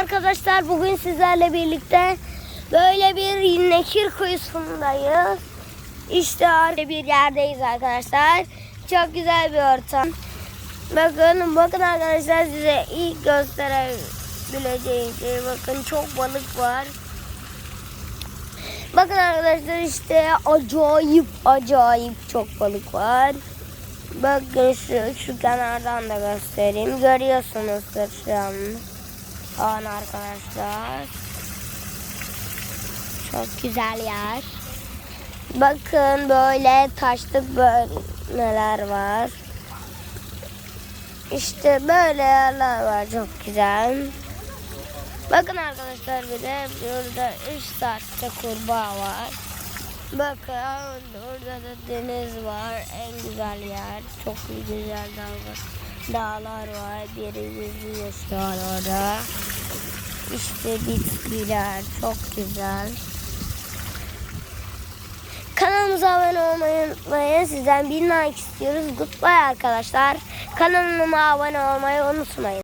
arkadaşlar. Bugün sizlerle birlikte böyle bir nehir kuyusundayız. İşte arka bir yerdeyiz arkadaşlar. Çok güzel bir ortam. Bakın bakın arkadaşlar size ilk gösterebileceğim şey bakın çok balık var. Bakın arkadaşlar işte acayip acayip çok balık var. Bakın şu, şu kenardan da göstereyim. Görüyorsunuzdur şu an. An arkadaşlar. Çok güzel yer. Bakın böyle taşlık bölmeler var. İşte böyle yerler var çok güzel. Bakın arkadaşlar bir de burada 3 saatte kurbağa var. Bakın orada da deniz var. En güzel yer. Çok güzel dağlar, dağlar var. Biri yüzüyor şu an orada. İşte bitkiler çok güzel. Kanalımıza abone olmayı unutmayın. Sizden bir like istiyoruz. Goodbye arkadaşlar. Kanalıma abone olmayı unutmayın.